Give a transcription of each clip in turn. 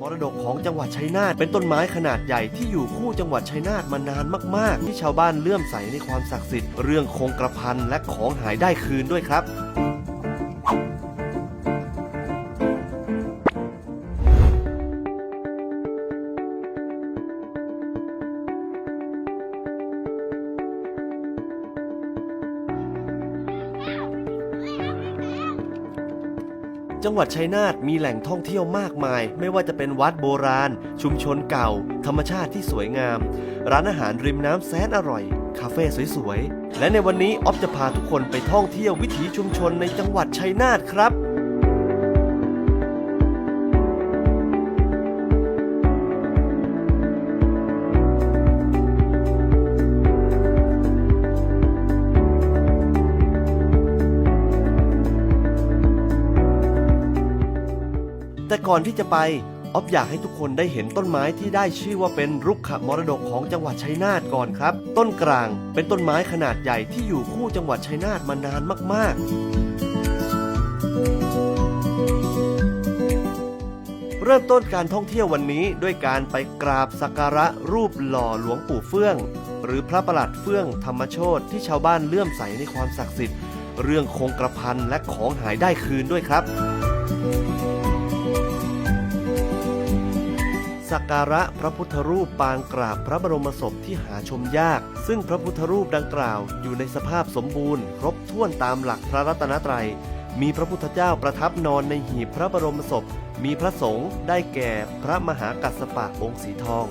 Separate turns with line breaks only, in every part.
มรดกของจังหวัดชัยนาทเป็นต้นไม้ขนาดใหญ่ที่อยู่คู่จังหวัดชัยนาทมานานมาก ๆ ที่ชาวบ้านเลื่อมใสในความศักดิ์สิทธิ์เรื่องคงกระพันและของหายได้คืนด้วยครับ จังหวัดชัยนาทมีแหล่งท่องเที่ยวมากมาย ไม่ว่าจะเป็นวัดโบราณ ชุมชนเก่า ธรรมชาติที่สวยงาม ร้านอาหารริมน้ำแสนอร่อย คาเฟ่สวยๆ และในวันนี้ออฟจะพาทุกคนไปท่องเที่ยววิถีชุมชนในจังหวัดชัยนาทครับ แต่ก่อนที่จะไปออฟอยากให้ทุกคนได้เห็นต้นไม้ที่ได้ชื่อว่าเป็นรุกขมรดกของจังหวัดชัยนาทก่อนครับ ต้นกลางเป็นต้นไม้ขนาดใหญ่ที่อยู่คู่จังหวัดชัยนาทมานานมาก ๆ เริ่มต้นการท่องเที่ยววันนี้ด้วยการไปกราบสักการะรูปหล่อหลวงปู่เฟื่อง หรือพระประหลัดเฟื่องธรรมโชตที่ชาวบ้านเลื่อมใสในความศักดิ์สิทธิ์ เรื่องคงกระพันและของหายได้คืนด้วยครับ สักการะพระพุทธรูปปางกราบพระบรมศพที่หาชมยาก ซึ่งพระพุทธรูปดังกล่าวอยู่ในสภาพสมบูรณ์ ครบถ้วนตามหลักพระรัตนตรัย มีพระพุทธเจ้าประทับนอนในหีบพระบรมศพ มีพระสงฆ์ได้แก่พระมหากัสสปะองค์สีทอง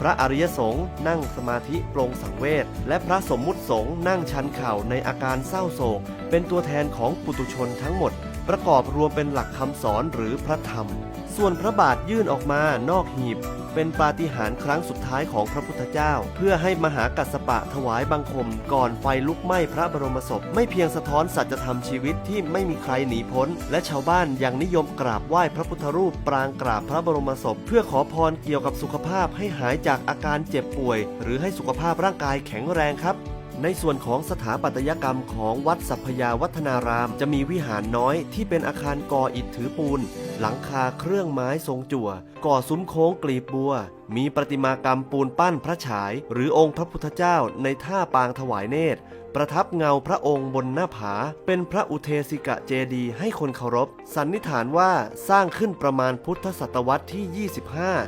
พระอริยสงฆ์นั่งสมาธิปรงสังเวชและพระสมมุติสงฆ์นั่งชันเข่าในอาการเศร้าโศก เป็นตัวแทนของปุตุชนทั้งหมด ประกอบรวมเป็นหลักคำสอนหรือพระธรรม ส่วนพระบาทยื่นออกมานอกหีบ เป็นปาฏิหาริย์ครั้งสุดท้ายของพระพุทธเจ้า เพื่อให้มหากัสปะถวายบังคม ก่อนไฟลุกไหม้พระบรมศพ ไม่เพียงสะท้อนสัจธรรมชีวิตที่ไม่มีใครหนีพ้น และชาวบ้านยังนิยมกราบไหว้พระพุทธรูปปรางกราบพระบรมศพ เพื่อขอพรเกี่ยวกับสุขภาพให้หายจากอาการเจ็บป่วย หรือให้สุขภาพร่างกายแข็งแรงครับ ในส่วนของสถาปัตยกรรมของวัดสัพยาวัฒนาราม จะมีวิหารน้อยที่เป็นอาคารก่ออิฐถือปูน หลังคาเครื่องไม้ทรงจั่ว ก่อซุ้มโค้งกลีบบัว มีประติมากรรมปูนปั้นพระฉาย หรือองค์พระพุทธเจ้าในท่าปางถวายเนตร ประทับเงาพระองค์บนหน้าผา เป็นพระอุเทสิกะเจดียให้คนเคารพ สันนิษฐานว่าสร้างขึ้นประมาณพุทธศตวรรษที่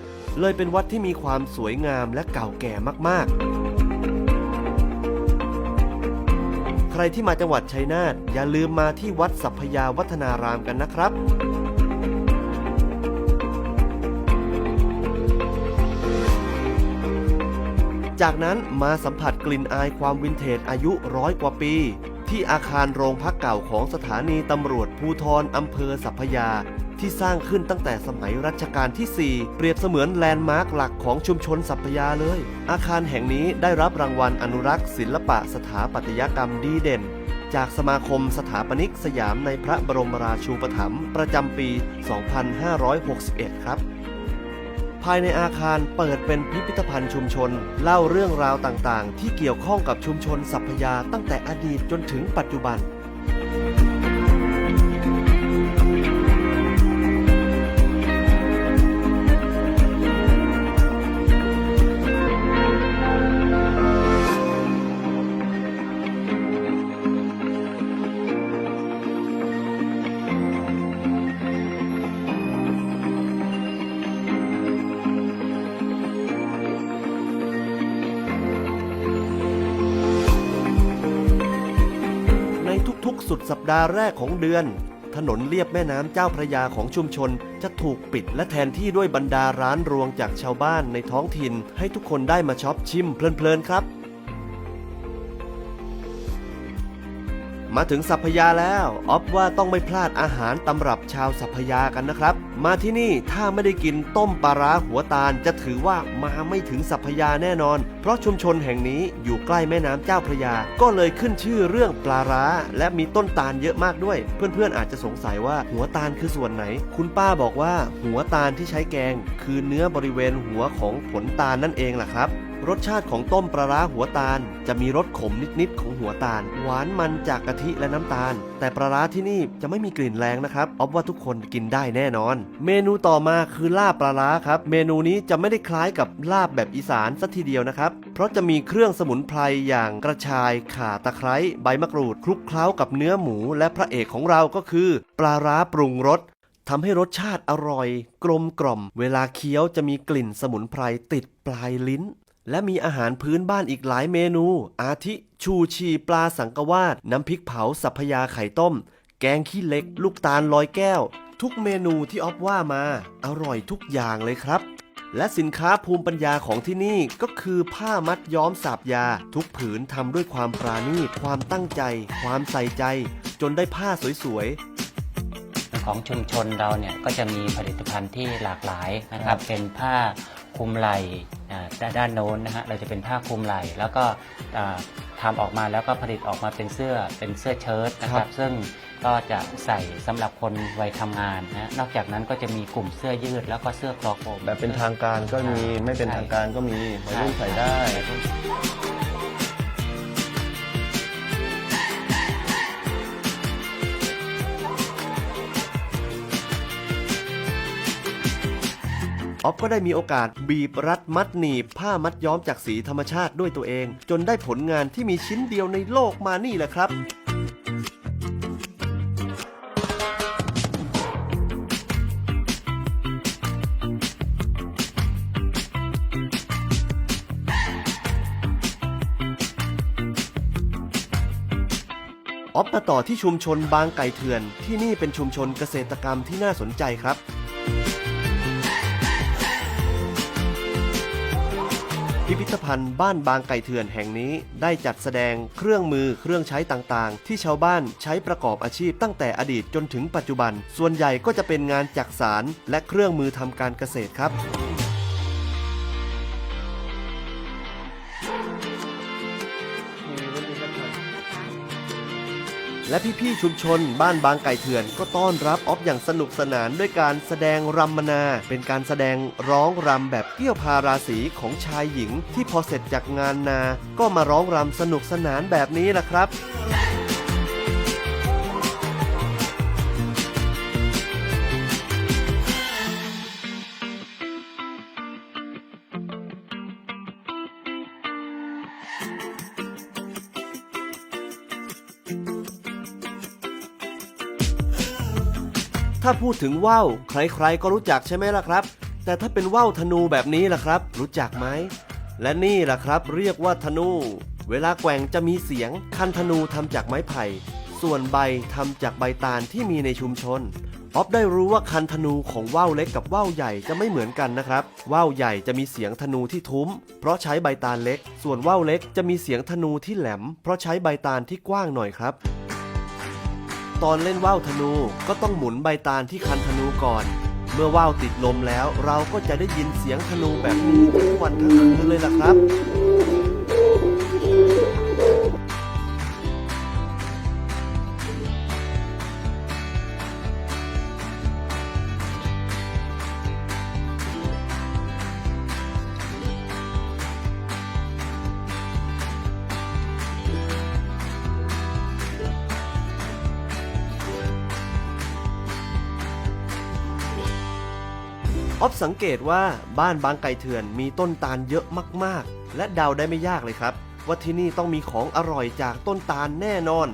25 เลยเป็นวัดที่มีความสวยงามและเก่าแก่มากๆ ใครที่มาจังหวัดชัยนาทอย่าลืมมาที่วัดสัพพยาวัฒนารามกันนะครับจากนั้นมาสัมผัสกลิ่นอายความวินเทจอายุร้อยกว่าปี ที่อาคารโรงพักเก่าของสถานีตำรวจภูทรอำเภอสัพพยา ที่สร้างขึ้นตั้งแต่สมัยรัชกาลที่ 4 เปรียบเสมือนแลนด์มาร์คหลักของชุมชนสัพพยาเลย อาคารแห่งนี้ได้รับรางวัลอนุรักษ์ ศิลปะสถาปัตยกรรมดีเด่น จากสมาคมสถาปนิกสยามในพระบรมราชูปถัมภ์ประจำปี 2561 ครับภายในอาคารเปิดเป็นพิพิธภัณฑ์ชุมชน เล่าเรื่องราวต่างๆ ที่เกี่ยวข้องกับชุมชนสัพพยาตั้งแต่อดีตจนถึงปัจจุบันาห์แรกของเดือน ถนนเลียบแม่น้ำเจ้าพระยาของชุมชน จะถูกปิดและแทนที่ด้วยบรรดาร้านรวงจากชาวบ้านในท้องถิ่น ให้ทุกคนได้มาช็อปชิมเพลินๆครับ มาถึงสัพพยาแล้วออฟว่าต้องไม่พลาดอาหารตำรับชาวสัพพยากันนะครับ มาที่นี่ถ้าไม่ได้กินต้มปลาร้าหัวตาลจะถือว่ามาไม่ถึงสัพพยาแน่นอน เพราะชุมชนแห่งนี้อยู่ใกล้แม่น้ำเจ้าพระยา ก็เลยขึ้นชื่อเรื่องปลาร้า และมีต้นตาลเยอะมากด้วย เพื่อนๆอาจจะสงสัยว่าหัวตาลคือส่วนไหน คุณป้าบอกว่าหัวตาลที่ใช้แกง คือเนื้อบริเวณหัวของผลตาลนั่นเองแหละครับ รสชาติของต้มปลาร้าหัวตาล จะมีรสขมนิดๆของหัวตาล หวานมันจากกะทิและน้ำตาล แต่ปลาร้าที่นี่จะไม่มีกลิ่นแรงนะครับออฟว่าทุกคนกินได้แน่นอน เมนูต่อมาคือลาบปลาร้าครับ เมนูนี้จะไม่ได้คล้ายกับลาบแบบอีสานสัทีเดียวนะครับ เพราะจะมีเครื่องสมุนไพรอย่างกระชาย ข่าตะไคร้ใบมะกรูดคลุกเคล้ากับเนื้อหมู และพระเอกของเราก็คือ ปลาร้าปรุงรสทำให้รสชาติอร่อย กลมกล่อม เวลาเคี้ยวจะมีกลิ่นสมุนไพรติดปลายลิ้น และมีอาหารพื้นบ้านอีกหลายเมนู อาทิชูชีปลาสังกวาด น้ำพริกเผาสัพพยาไข่ต้ม แกงขี้เล็ก ลูกตาลลอยแก้ว ทุกเมนูที่ออฟว่ามา อร่อยทุกอย่างเลยครับ และสินค้าภูมิปัญญาของที่นี่ก็คือผ้ามัดย้อมสาบยา ทุกผืนทำด้วยความปราณีตความตั้งใจ ความใส่ใจ จนได้ผ้าสวยๆ
ของชุมชนเราเนี่ยก็จะมีผลิตภัณฑ์ที่หลากหลายนะครับ เป็นผ้าคลุมไหล่ ด้านด้านโน้นนะฮะเราจะเป็นผ้าคลุมไหล่แล้วก็อ่าทำออกมาแล้วก็ผลิตออกมาเป็นเสื้อเป็นเสื้อเชิ้ตนะค
ครั
รับบซึ่งก็จะใส่สำหรับคนวัยทำงานนะนอกจากนั้นก็จะมีกลุ่มเสื้อยืดแล้วก็เสื้อคลอโคม
แบบเป็นทางการก็มีไม่เป็นทางการก็มีวัยรุ่นใส่ได้ ออฟก็ได้มีโอกาสบีบรัดมัดหนีบ ผ้ามัดย้อมจากสีธรรมชาติด้วยตัวเอง จนได้ผลงานที่มีชิ้นเดียวในโลกมานี่แหละครับออฟมาต่อที่ชุมชนบางไก่เถื่อน ที่นี่เป็นชุมชนเกษตรกรรมที่น่าสนใจครับ ธภัณฑ์บ้านบางไก่เถื่อนแห่งนี้ ได้จัดแสดงเครื่องมือเครื่องใช้ต่างๆ ที่ชาวบ้านใช้ประกอบอาชีพตั้งแต่อดีตจนถึงปัจจุบัน ส่วนใหญ่ก็จะเป็นงานจักสารและเครื่องมือทำการเกษตรครับ และพี่ๆชุมชน บ้านบางไก่เถื่อน ก็ต้อนรับออฟอย่างสนุกสนานด้วยการแสดงรำมนา เป็นการแสดงร้องรำแบบเกี่ยวพาราศีของชายหญิง ที่พอเสร็จจากงานนา ก็มาร้องรำสนุกสนานแบบนี้แหละครับ ถ้าพูดถึงว่าวใครๆก็รู้จักใช่ไหมล่ะครับ แต่ถ้าเป็นว่าวธนูแบบนี้ล่ะครับ รู้จักไหมและนี่ล่ะครับเรียกว่าธนู เวลาแกว่งจะมีเสียง คันธนูทำจากไม้ไผ่ ส่วนใบทำจากใบตาลที่มีในชุมชนออฟได้รู้ว่าคันธนูของว่าวเล็กกับว่าวใหญ่จะไม่เหมือนกันนะครับว่าวใหญ่จะมีเสียงธนูที่ทุ้ม เพราะใช้ใบตาลเล็ก ส่วนว่าวเล็กจะมีเสียงธนูที่แหลม เพราะใช้ใบตาลที่กว้างหน่อยครับ ตอนเล่นว่าวธนูก็ต้องหมุนใบตาลที่คันธนูก่อน เมื่อว่าวติดลมแล้วเราก็จะได้ยินเสียงธนูแบบนี้ทั้งวันทั้งคืนเลยล่ะครับ ออฟสังเกตว่าบ้านบางไก่เถื่อนมีต้นตาลเยอะมากๆ และเดาได้ไม่ยากเลยครับ ว่าที่นี่ต้องมีของอร่อยจากต้นตาลแน่นอน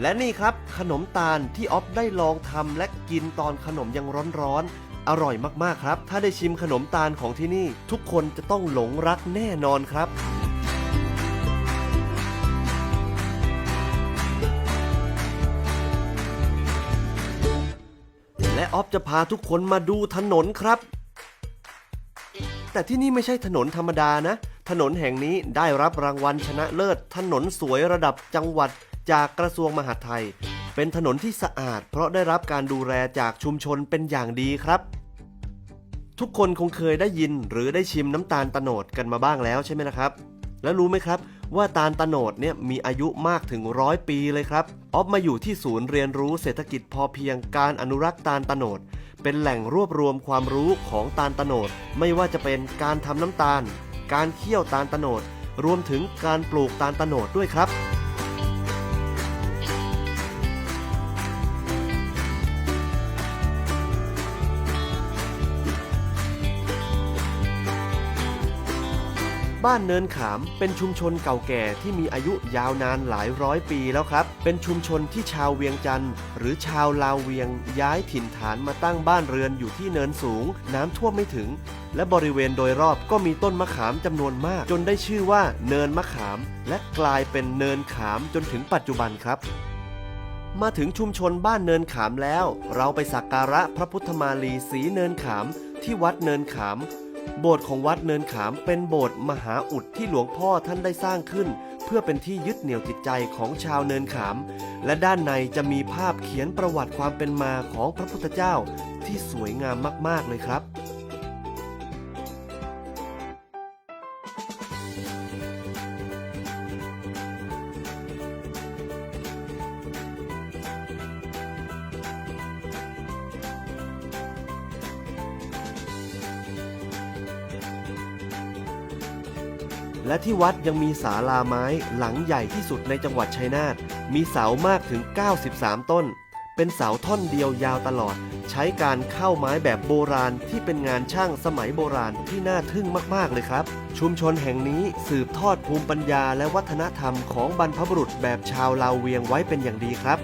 และนี่ครับขนมตาลที่ออฟได้ลองทำและกินตอนขนมยังร้อนๆ อร่อยมากๆครับ ถ้าได้ชิมขนมตาลของที่นี่ ทุกคนจะต้องหลงรักแน่นอนครับ ออฟจะพาทุกคนมาดูถนนครับ แต่ที่นี่ไม่ใช่ถนนธรรมดานะ ถนนแห่งนี้ได้รับรางวัลชนะเลิศ ถนนสวยระดับจังหวัดจากกระทรวงมหาดไทย เป็นถนนที่สะอาด เพราะได้รับการดูแลจากชุมชนเป็นอย่างดีครับ ทุกคนคงเคยได้ยินหรือได้ชิมน้ำตาลตะโนดกันมาบ้างแล้วใช่ไหมล่ะครับ แล้วรู้ไหมครับ ว่าตาลตโนดเนี่ยมีอายุมากถึงร้อยปีเลยครับออฟมาอยู่ที่ศูนย์เรียนรู้เศรษฐกิจพอเพียงการอนุรักษ์ตาลตโนดเป็นแหล่งรวบรวมความรู้ของตาลตโนดไม่ว่าจะเป็นการทำน้ำตาล การเคี่ยวตาลตโนดรวมถึงการปลูกตาลตโนดด้วยครับ บ้านเนินขามเป็นชุมชนเก่าแก่ที่มีอายุยาวนานหลายร้อยปีแล้วครับ เป็นชุมชนที่ชาวเวียงจันทร์หรือชาวลาวเวียงย้ายถิ่นฐานมาตั้งบ้านเรือนอยู่ที่เนินสูง น้ำท่วมไม่ถึง และบริเวณโดยรอบก็มีต้นมะขามจำนวนมาก จนได้ชื่อว่าเนินมะขาม และกลายเป็นเนินขามจนถึงปัจจุบันครับมาถึงชุมชนบ้านเนินขามแล้ว เราไปสักการะพระพุทธมาลีสีเนินขามที่วัดเนินขาม โบสถ์ของวัดเนินขามเป็นโบสถ์มหาอุดที่หลวงพ่อท่านได้สร้างขึ้น เพื่อเป็นที่ยึดเหนี่ยวจิตใจของชาวเนินขาม และด้านในจะมีภาพเขียนประวัติความเป็นมาของพระพุทธเจ้าที่สวยงามมากๆเลยครับ ที่วัดยังมีศาลาไม้หลังใหญ่ที่สุดในจังหวัดชัยนาท มีเสามากถึง 93 ต้น เป็นเสาท่อนเดียวยาวตลอด ใช้การเข้าไม้แบบโบราณที่เป็นงานช่างสมัยโบราณที่น่าทึ่งมาก ๆ เลยครับ ชุมชนแห่งนี้สืบทอดภูมิปัญญาและวัฒนธรรมของบรรพบุรุษแบบชาวลาวเวียงไว้เป็นอย่างดีครับ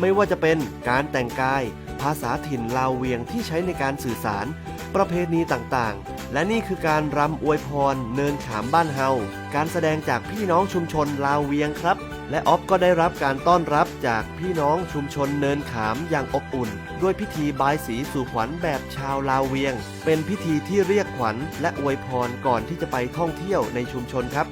ไม่ว่าจะเป็นการแต่งกาย ภาษาถิ่นลาวเวียงที่ใช้ในการสื่อสาร ประเพณีต่างๆ และนี่คือการรำอวยพรเนินขามบ้านเฮา การแสดงจากพี่น้องชุมชนลาวเวียงครับ และออฟก็ได้รับการต้อนรับจากพี่น้องชุมชนเนินขามอย่างอบอุ่น ด้วยพิธีบายสีสู่ขวัญแบบชาวลาวเวียง เป็นพิธีที่เรียกขวัญและอวยพรก่อนที่จะไปท่องเที่ยวในชุมชนครับ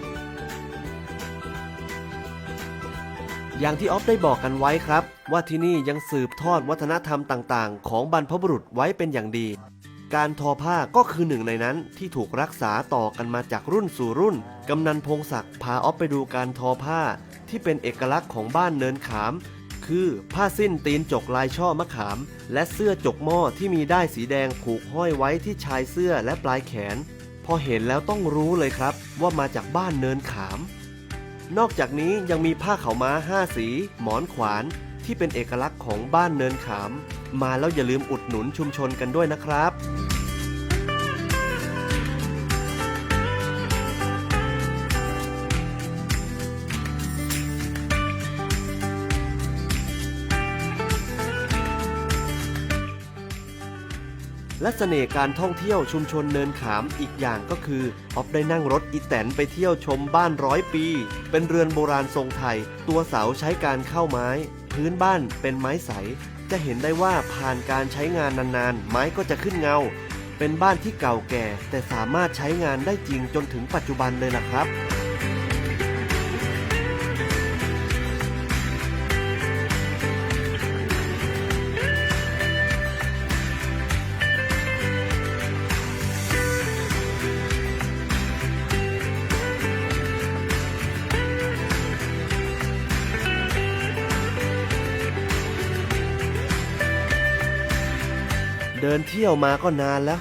อย่างที่ออฟได้บอกกันไว้ครับ ว่าที่นี่ยังสืบทอดวัฒนธรรมต่างๆ ของบรรพบุรุษไว้เป็นอย่างดี การทอผ้าก็คือหนึ่งในนั้นที่ถูกรักษาต่อกันมาจากรุ่นสู่รุ่น กำนันพงศักดิ์พาออฟไปดูการทอผ้า ที่เป็นเอกลักษณ์ของบ้านเนินขาม คือผ้าสิ้นตีนจกลายช่อมะขาม และเสื้อจกหม้อที่มีด้ายสีแดงผูกห้อยไว้ที่ชายเสื้อและปลายแขน พอเห็นแล้วต้องรู้เลยครับ ว่ามาจากบ้านเนินขาม นอกจากนี้ยังมีผ้าเขาม้าห้าสี หมอนขวาน ที่เป็นเอกลักษณ์ของบ้านเนินขาม มาแล้วอย่าลืมอุดหนุนชุมชนกันด้วยนะครับและเสน่ห์การท่องเที่ยวชุมชนเนินขามอีกอย่างก็คือออฟได้นั่งรถอีแตนไปเที่ยวชมบ้านร้อยปี เป็นเรือนโบราณทรงไทย ตัวเสาใช้การเข้าไม้ พื้นบ้านเป็นไม้ใส จะเห็นได้ว่าผ่านการใช้งานนานๆ ไม้ก็จะขึ้นเงา เป็นบ้านที่เก่าแก่ แต่สามารถใช้งานได้จริงจนถึงปัจจุบันเลยล่ะครับ นเที่ยวมาก็นานแล้ว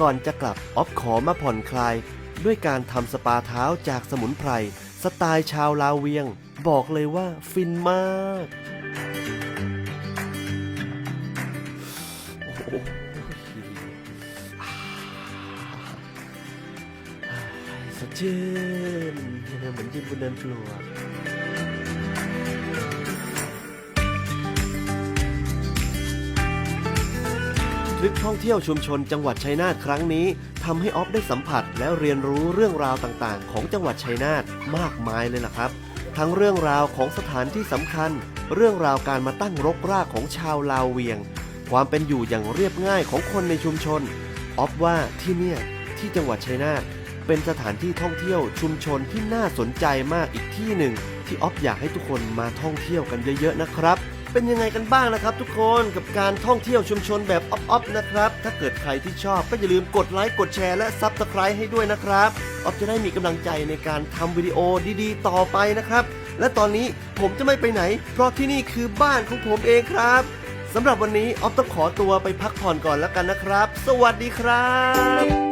ก่อนจะกลับออฟขอมาผ่อนคลาย ด้วยการทำสปาเท้าจากสมุนไพร สไตล์ชาวลาวเวียง บอกเลยว่าฟินมากโอ้โหสดชื่นเหมือนยืนบนเดินปลว ริปท่องเที่ยวชุมชนจังหวัดชัยนาทครั้งนี้ทำให้ออฟได้สัมผัสและเรียนรู้เรื่องราวต่างๆ ของจังหวัดชัยนาทมากมายเลยล่ะครับ ทั้งเรื่องราวของสถานที่สำคัญ เรื่องราวการมาตั้งรกรากของชาวลาวเวียง ความเป็นอยู่อย่างเรียบง่ายของคนในชุมชนออฟว่าที่เนี่ยที่จังหวัดชัยนาทเป็นสถานที่ท่องเที่ยวชุมชนที่น่าสนใจมากอีกที่หนึ่งที่ออฟอยากให้ทุกคนมาท่องเที่ยวกันเยอะๆนะครับ เป็นยังไงกันบ้างนะครับทุกคนกับการท่องเที่ยวชุมชนแบบออฟๆนะครับ ถ้าเกิดใครที่ชอบก็อย่าลืมกดไลค์กดแชร์และซับสไครต์ให้ด้วยนะครับออฟจะได้มีกำลังใจในการทำวิดีโอดีๆ ต่อไปนะครับ และตอนนี้ผมจะไม่ไปไหน เพราะที่นี่คือบ้านของผมเองครับสำหรับวันนี้ออฟต้องขอตัวไปพักผ่อนก่อนแล้วกันนะครับ สวัสดีครับ